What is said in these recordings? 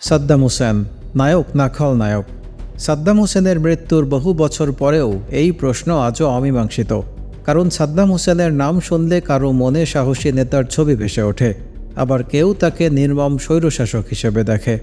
সাদ্দাম হোসেন, নায়ক না খলনায়ক সাদ্দাম হোসেনের মৃত্যুর বহু বছর পরেও এই প্রশ্ন আজও অমীমাংসিত। কারণ সাদ্দাম হোসেনের নাম শুনলে কারও মনে সাহসী নেতার ছবি ভেসে ওঠে, আবার কেউ তাকে নির্মম স্বৈরশাসক হিসেবে দেখে।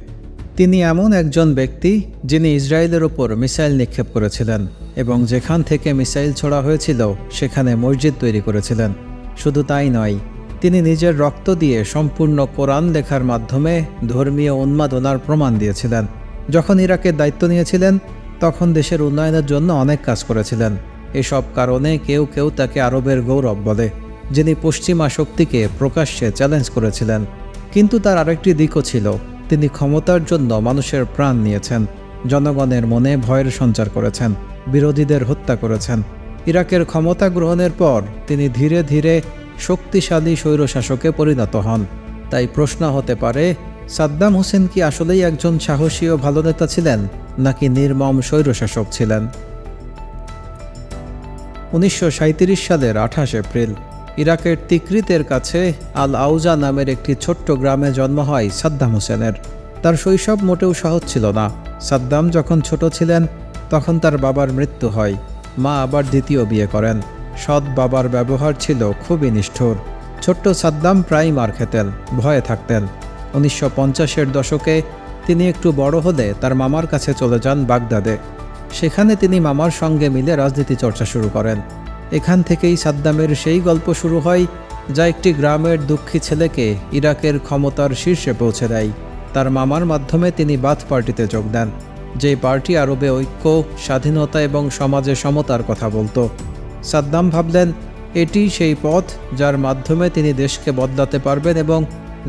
তিনি এমন একজন ব্যক্তি যিনি ইসরায়েলের ওপর মিসাইল নিক্ষেপ করেছিলেন এবং যেখান থেকে মিসাইল ছোড়া হয়েছিল, সেখানে মসজিদ তৈরি করেছিলেন। শুধু তাই নয় তিনি নিজের রক্ত দিয়ে সম্পূর্ণ কোরআন লেখার মাধ্যমে ধর্মীয় উন্মাদনার প্রমাণ দিয়েছিলেন। যখন ইরাকের দায়িত্ব নিয়েছিলেন, তখন দেশের উন্নয়নের জন্য অনেক কাজ করেছিলেন। এসব কারণে কেউ কেউ তাকে আরবের গৌরব বলে, যিনি পশ্চিমা শক্তিকে প্রকাশ্যে চ্যালেঞ্জ করেছিলেন। কিন্তু তার আরেকটি দিকও ছিল, তিনি ক্ষমতার জন্য মানুষের প্রাণ নিয়েছেন, জনগণের মনে ভয়ের সঞ্চার করেছেন, বিরোধীদের হত্যা করেছেন। ইরাকের ক্ষমতা গ্রহণের পর তিনি ধীরে ধীরে শক্তিশালী স্বৈরশাসকে পরিণত হন। তাই প্রশ্ন হতে পারে, সাদ্দাম হোসেন কি আসলেই একজন সাহসী ও ভালো নেতা ছিলেন, নাকি নির্মম স্বৈরশাসক ছিলেন? উনিশশো সাঁইত্রিশ সালের আঠাশ এপ্রিল, ইরাকের তিকরিতের কাছে আল আউজা নামের একটি ছোট্ট গ্রামে জন্ম হয় সাদ্দাম হোসেনের। তার শৈশব মোটেও সহজ ছিল না। সাদ্দাম যখন ছোট ছিলেন, তখন তার বাবার মৃত্যু হয়। মা আবার দ্বিতীয় বিয়ে করেন। সৎ বাবার ব্যবহার ছিল খুবই নিষ্ঠুর। ছোট্ট সাদ্দাম প্রায় মার খেতেন, ভয়ে থাকতেন। উনিশশো পঞ্চাশের দশকে তিনি একটু বড় হলে তার মামার কাছে চলে যান বাগদাদে। সেখানে তিনি মামার সঙ্গে মিলে রাজনীতি চর্চা শুরু করেন। এখান থেকেই সাদ্দামের সেই গল্প শুরু হয়, যা একটি গ্রামের দুঃখী ছেলেকে ইরাকের ক্ষমতার শীর্ষে পৌঁছে দেয়। তার মামার মাধ্যমে তিনি বাথ পার্টিতে যোগ দেন, যে পার্টি আরবে ঐক্য, স্বাধীনতা এবং সমাজে সমতার কথা বলতো। সাদ্দাম ভাবলেন, এটি সেই পথ যার মাধ্যমে তিনি দেশকে বদলাতে পারবেন এবং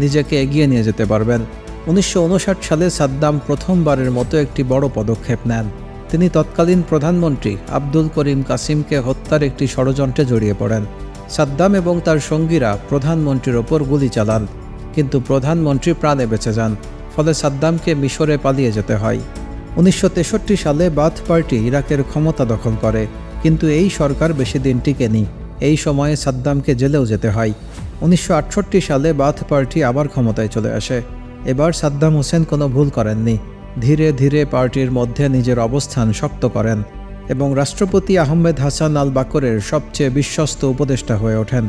নিজেকে এগিয়ে নিয়ে যেতে পারবেন। উনিশশো উনষাট সালে সাদ্দাম প্রথমবারের মতো একটি বড় পদক্ষেপ নেন। তিনি তৎকালীন প্রধানমন্ত্রী আব্দুল করিম কাসিমকে হত্যার একটি ষড়যন্ত্রে জড়িয়ে পড়েন। সাদ্দাম এবং তার সঙ্গীরা প্রধানমন্ত্রীর ওপর গুলি চালান, কিন্তু প্রধানমন্ত্রী প্রাণে বেঁচে যান, ফলে সাদ্দামকে মিশরে পালিয়ে যেতে হয়। উনিশশো তেষট্টি সালে বাথ পার্টি ইরাকের ক্ষমতা দখল করে। কিন্তু এই সরকার বেশি দিন টিকেনি। এই সময়ে সাদ্দামকে জেলেও যেতে হয়। উনিশশো আটষট্টি সালে বাথ পার্টি আবার ক্ষমতায় চলে আসে। এবার সাদ্দাম হোসেন কোনো ভুল করেননি। ধীরে ধীরে পার্টির মধ্যে নিজের অবস্থান শক্ত করেন এবং রাষ্ট্রপতি আহমেদ হাসান আল বাকরের সবচেয়ে বিশ্বস্ত উপদেষ্টা হয়ে ওঠেন।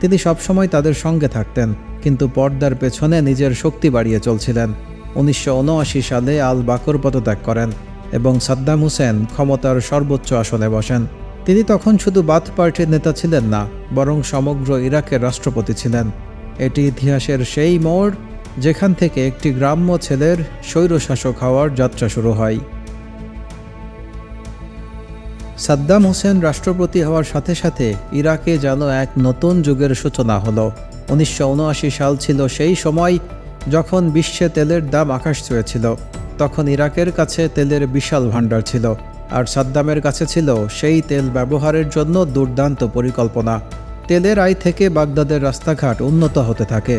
তিনি সবসময় তাদের সঙ্গে থাকতেন, কিন্তু পর্দার পেছনে নিজের শক্তি বাড়িয়ে চলছিলেন। উনিশশো উনআশি সালে আল বাকর পদত্যাগ করেন। এবং সাদ্দাম হুসেন ক্ষমতার সর্বোচ্চ আসনে বসেন। তিনি তখন শুধু বাথ পার্টির নেতা ছিলেন না, বরং সমগ্র ইরাকের রাষ্ট্রপতি ছিলেন। এটি ইতিহাসের সেই মোড় যেখান থেকে একটি গ্রাম্য ছেলের স্বৈরশাসক হওয়ার যাত্রা শুরু হয়। সাদ্দাম হোসেন রাষ্ট্রপতি হওয়ার সাথে সাথে ইরাকে যেন এক নতুন যুগের সূচনা হলো। উনিশশো উনআশি সাল ছিল সেই সময় যখন বিশ্বে তেলের দাম আকাশ ছুঁয়েছিল। তখন ইরাকের কাছে তেলের বিশাল ভাণ্ডার ছিল, আর সাদ্দামের কাছে ছিল সেই তেল ব্যবহারের জন্য দুর্দান্ত পরিকল্পনা। তেলের আয় থেকে বাগদাদের রাস্তাঘাট উন্নত হতে থাকে।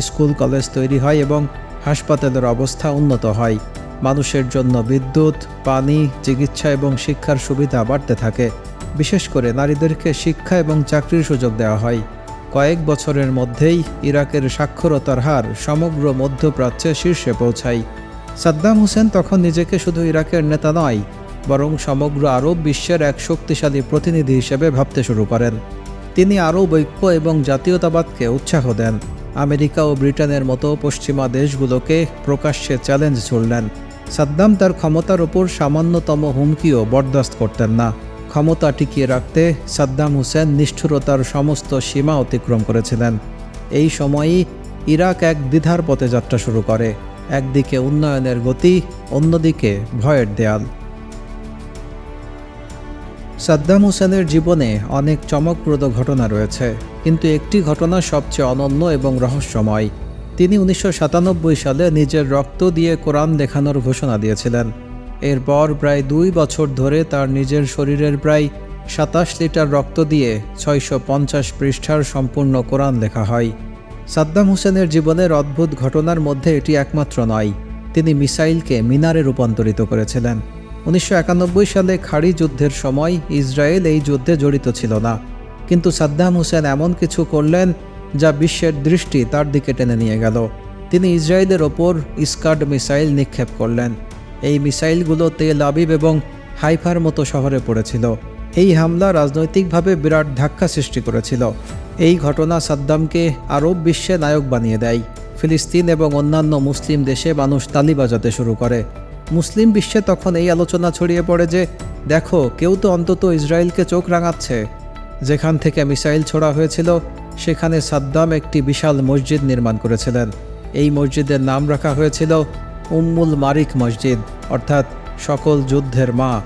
স্কুল, কলেজ তৈরি হয় এবং হাসপাতালের অবস্থা উন্নত হয়। মানুষের জন্য বিদ্যুৎ, পানি, চিকিৎসা এবং শিক্ষার সুবিধা বাড়তে থাকে। বিশেষ করে নারীদেরকে শিক্ষা এবং চাকরির সুযোগ দেওয়া হয়। কয়েক বছরের মধ্যেই ইরাকের সাক্ষরতার হার সমগ্র মধ্যপ্রাচ্যে শীর্ষে পৌঁছায়। সাদ্দাম হোসেন তখন নিজেকে শুধু ইরাকের নেতা নয়, বরং সমগ্র আরব বিশ্বের এক শক্তিশালী প্রতিনিধি হিসেবে ভাবতে শুরু করেন। তিনি আরব ঐক্য এবং জাতীয়তাবাদকে উৎসাহ দেন। আমেরিকা ও ব্রিটেনের মতো পশ্চিমা দেশগুলোকে প্রকাশ্যে চ্যালেঞ্জ ছুড়লেন। সাদ্দাম তার ক্ষমতার ওপর সামান্যতম হুমকিও বরদাস্ত করতেন না। ক্ষমতা টিকিয়ে রাখতে সাদ্দাম হোসেন নিষ্ঠুরতার সমস্ত সীমা অতিক্রম করেছিলেন। এই সময়ই ইরাক এক দ্বিধার পথে যাত্রা শুরু করে। একদিকে উন্নয়নের গতি, অন্যদিকে ভয়ের দেয়াল। সাদ্দাম হোসেনের জীবনে অনেক চমকপ্রদ ঘটনা রয়েছে, কিন্তু একটি ঘটনা সবচেয়ে অনন্য এবং রহস্যময়। তিনি উনিশশো সাতানব্বই সালে নিজের রক্ত দিয়ে কোরআন দেখানোর ঘোষণা দিয়েছিলেন। এরপর প্রায় দুই বছর ধরে তার নিজের শরীরের প্রায় সাতাশ লিটার রক্ত দিয়ে ছয়শো পঞ্চাশ পৃষ্ঠার সম্পূর্ণ কোরআন লেখা হয়। সাদ্দাম হোসেনের জীবনের অদ্ভুত ঘটনার মধ্যে এটি একমাত্র নয়। তিনি মিসাইলকে মিনারে রূপান্তরিত করেছিলেন। উনিশশো একানব্বই সালে খাড়ি যুদ্ধের সময় ইসরায়েল এই যুদ্ধে জড়িত ছিল না। কিন্তু সাদ্দাম হোসেন এমন কিছু করলেন যা বিশ্বের দৃষ্টি তার দিকে টেনে নিয়ে গেল। তিনি ইসরায়েলের ওপর স্কাড মিসাইল নিক্ষেপ করলেন। এই মিসাইলগুলো তেল আবিব এবং হাইফার মতো শহরে পড়েছিল। এই হামলা রাজনৈতিকভাবে বিরাট ধাক্কা সৃষ্টি করেছিল। এই ঘটনা সাদ্দামকে আরব বিশ্বে নায়ক বানিয়ে দেয়। ফিলিস্তিন এবং অন্যান্য মুসলিম দেশে মানুষ তালি বাজাতে শুরু করে। মুসলিম বিশ্বে তখন এই আলোচনা ছড়িয়ে পড়ে যে, দেখো, কেউ তো অন্তত ইসরায়েলকে চোখ রাঙাচ্ছে। যেখান থেকে মিসাইল ছোড়া হয়েছিল, সেখানে সাদ্দাম একটি বিশাল মসজিদ নির্মাণ করেছিলেন। এই মসজিদের নাম রাখা হয়েছিল উম্মুল মারিক মসজিদ, অর্থাৎ সকল যুদ্ধের মা।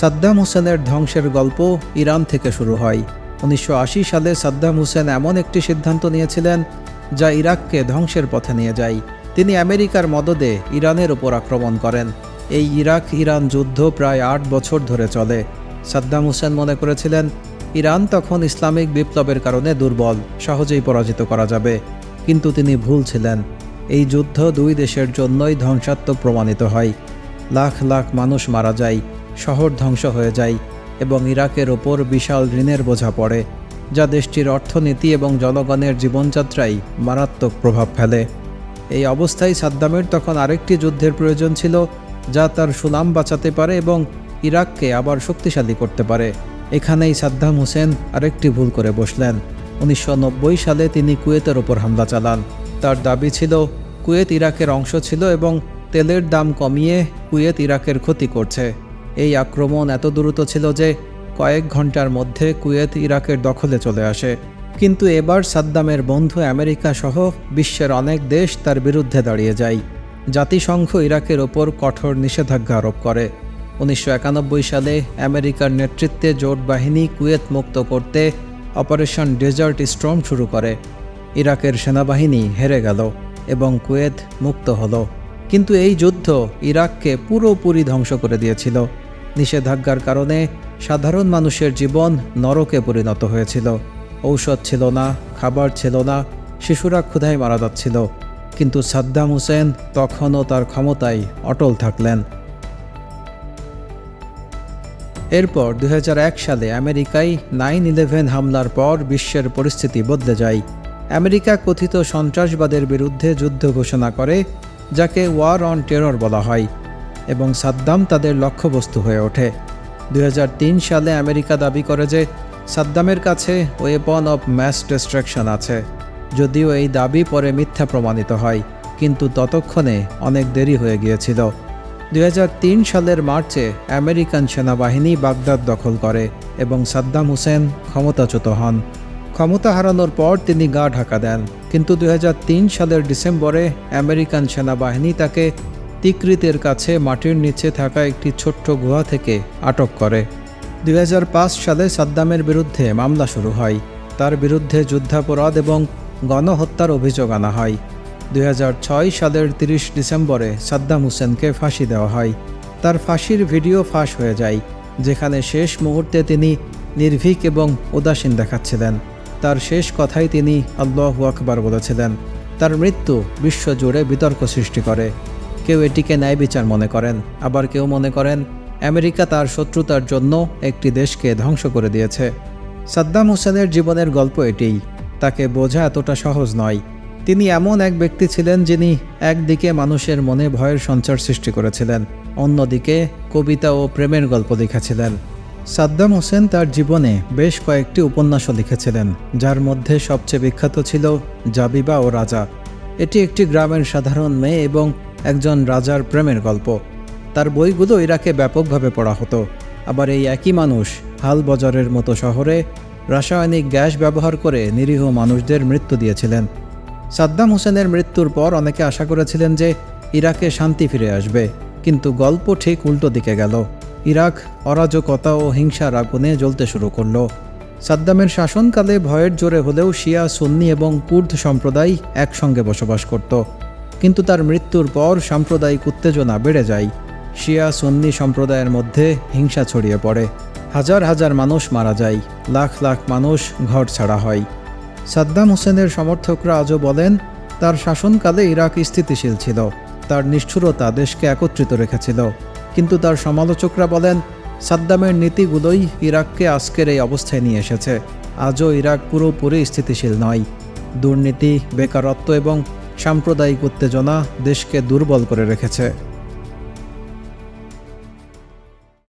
সাদ্দাম হোসেনের ধ্বংসের গল্প ইরান থেকে শুরু হয়। উনিশশো আশি সালে সাদ্দাম হোসেন এমন একটি সিদ্ধান্ত নিয়েছিলেন যা ইরাককে ধ্বংসের পথে নিয়ে যায়। তিনি আমেরিকার মদদে ইরানের ওপর আক্রমণ করেন। এই ইরাক ইরান যুদ্ধ প্রায় আট বছর ধরে চলে। সাদ্দাম হোসেন মনে করেছিলেন, ইরান তখন ইসলামিক বিপ্লবের কারণে দুর্বল, সহজেই পরাজিত করা যাবে। কিন্তু তিনি ভুল ছিলেন। এই যুদ্ধ দুই দেশের জন্যই ধ্বংসাত্মক প্রমাণিত হয়। লাখ লাখ মানুষ মারা যায়। শহর ধ্বংস হয়ে যায় এবং ইরাকের ওপর বিশাল ঋণের বোঝা পড়ে, যা দেশটির অর্থনীতি এবং জনগণের জীবনযাত্রায় মারাত্মক প্রভাব ফেলে। এই অবস্থায় সাদ্দামের তখন আরেকটি যুদ্ধের প্রয়োজন ছিল, যা তার সুনাম বাঁচাতে পারে এবং ইরাককে আবার শক্তিশালী করতে পারে। এখানেই সাদ্দাম হোসেন আরেকটি ভুল করে বসলেন। উনিশশো নব্বই সালে তিনি কুয়েতের ওপর হামলা চালান। তার দাবি ছিল, কুয়েত ইরাকের অংশ ছিল এবং তেলের দাম কমিয়ে কুয়েত ইরাকের ক্ষতি করছে। এই আক্রমণ এত দ্রুত ছিল যে কয়েক ঘণ্টার মধ্যে কুয়েত ইরাকের দখলে চলে আসে। কিন্তু এবার সাদ্দামের বন্ধু আমেরিকা সহ বিশ্বের অনেক দেশ তার বিরুদ্ধে দাঁড়িয়ে যায়। জাতিসংঘ ইরাকের ওপর কঠোর নিষেধাজ্ঞা আরোপ করে। উনিশশো একানব্বই সালে আমেরিকার নেতৃত্বে জোট বাহিনী কুয়েত মুক্ত করতে অপারেশন ডেজার্ট স্ট্রম শুরু করে। ইরাকের সেনাবাহিনী হেরে গেল এবং কুয়েত মুক্ত হলো। কিন্তু এই যুদ্ধ ইরাককে পুরোপুরি ধ্বংস করে দিয়েছিল। নিষেধাজ্ঞার কারণে সাধারণ মানুষের জীবন নরকে পরিণত হয়েছিল। ঔষধ ছিল না, খাবার ছিল না, শিশুরা ক্ষুধায় মারা যাচ্ছিল। কিন্তু সাদ্দাম হোসেন তখনও তার ক্ষমতায় অটল থাকলেন। এরপর দু হাজার এক সালে আমেরিকায় নাইন ইলেভেন হামলার পর বিশ্বের পরিস্থিতি বদলে যায়। আমেরিকা কথিত সন্ত্রাসবাদের বিরুদ্ধে যুদ্ধ ঘোষণা করে, যাকে ওয়ার অন টেরর বলা হয়। এবং সাদ্দাম তাদের লক্ষ্যবস্তু হয়ে ওঠে। দুই হাজার তিন সালে আমেরিকা দাবি করে যে সাদ্দামের কাছে ওয়েপন অফ ম্যাস ডিস্ট্রাকশন আছে, যদিও এই দাবি পরে মিথ্যা প্রমাণিত হয়, কিন্তু ততক্ষণে অনেক দেরি হয়ে গিয়েছিল। দুই হাজার তিন সালের মার্চে আমেরিকান সেনাবাহিনী বাগদাদ দখল করে এবং সাদ্দাম হোসেন ক্ষমতাচ্যুত হন। ক্ষমতা হারানোর পর তিনি গা ঢাকা দেন, কিন্তু দু হাজার তিন সালের ডিসেম্বরে আমেরিকান সেনাবাহিনী তাকে তিকৃতের কাছে মাটির নিচে থাকা একটি ছোট্ট গুহা থেকে আটক করে। দুই হাজার পাঁচ সালে সাদ্দামের বিরুদ্ধে মামলা শুরু হয়। তার বিরুদ্ধে যুদ্ধাপরাধ এবং গণহত্যার অভিযোগ আনা হয়। দুই হাজার ছয় সালের ৩০ ডিসেম্বরে সাদ্দাম হোসেনকে ফাঁসি দেওয়া হয়। তার ফাঁসির ভিডিও ফাঁস হয়ে যায়, যেখানে শেষ মুহূর্তে তিনি নির্ভীক এবং উদাসীন দেখাচ্ছিলেন। তার শেষ কথাই তিনি আল্লাহু আকবার বলেছিলেন। তার মৃত্যু বিশ্বজুড়ে বিতর্ক সৃষ্টি করে। কেউ এটিকে ন্যায় বিচার মনে করেন। আবার কেউ মনে করেন, আমেরিকা তার শত্রুতার জন্য একটি দেশকে ধ্বংস করে দিয়েছে। সাদ্দাম হোসেনের জীবনের গল্প এটিই। তাকে বোঝা এতটা সহজ নয়। তিনি এমন এক ব্যক্তি ছিলেন যিনি একদিকে মানুষের মনে ভয়ের সঞ্চার সৃষ্টি করেছিলেন, অন্যদিকে কবিতা ও প্রেমের গল্প লিখেছিলেন। সাদ্দাম হোসেন তার জীবনে বেশ কয়েকটি উপন্যাসও লিখেছিলেন, যার মধ্যে সবচেয়ে বিখ্যাত ছিল জাবিবা ও রাজা। এটি একটি গ্রামের সাধারণ মেয়ে এবং একজন রাজার প্রেমের গল্প। তার বইগুলো ইরাকে ব্যাপকভাবে পড়া হতো। আবার এই একই মানুষ হাল বজারের মতো শহরে রাসায়নিক গ্যাস ব্যবহার করে নিরীহ মানুষদের মৃত্যু দিয়েছিলেন। সাদ্দাম হোসেনের মৃত্যুর পর অনেকে আশা করেছিলেন যে ইরাকে শান্তি ফিরে আসবে, কিন্তু গল্প ঠিক উল্টো দিকে গেল। ইরাক অরাজকতা ও হিংসার আগুনে জ্বলতে শুরু করল। সাদ্দামের শাসনকালে ভয়ের জোরে হলেও শিয়া, সুন্নি এবং কুর্দ সম্প্রদায় একসঙ্গে বসবাস করত। কিন্তু তার মৃত্যুর পর সাম্প্রদায়িক উত্তেজনা বেড়ে যায়। শিয়া সুন্নি সম্প্রদায়ের মধ্যে হিংসা ছড়িয়ে পড়ে। হাজার হাজার মানুষ মারা যায়। লাখ লাখ মানুষ ঘর ছাড়া হয়। সাদ্দাম হোসেনের সমর্থকরা আজও বলেন, তার শাসনকালে ইরাক স্থিতিশীল ছিল। তার নিষ্ঠুরতা দেশকে একত্রিত রেখেছিল। কিন্তু তার সমালোচকরা বলেন, সাদ্দামের নীতিগুলোই ইরাককে আজকের এই অবস্থায় নিয়ে এসেছে। আজও ইরাক পুরোপুরি স্থিতিশীল নয়। দুর্নীতি, বেকারত্ব এবং সাম্প্রদায়িক উত্তেজনা দেশকে দুর্বল করে রেখেছে।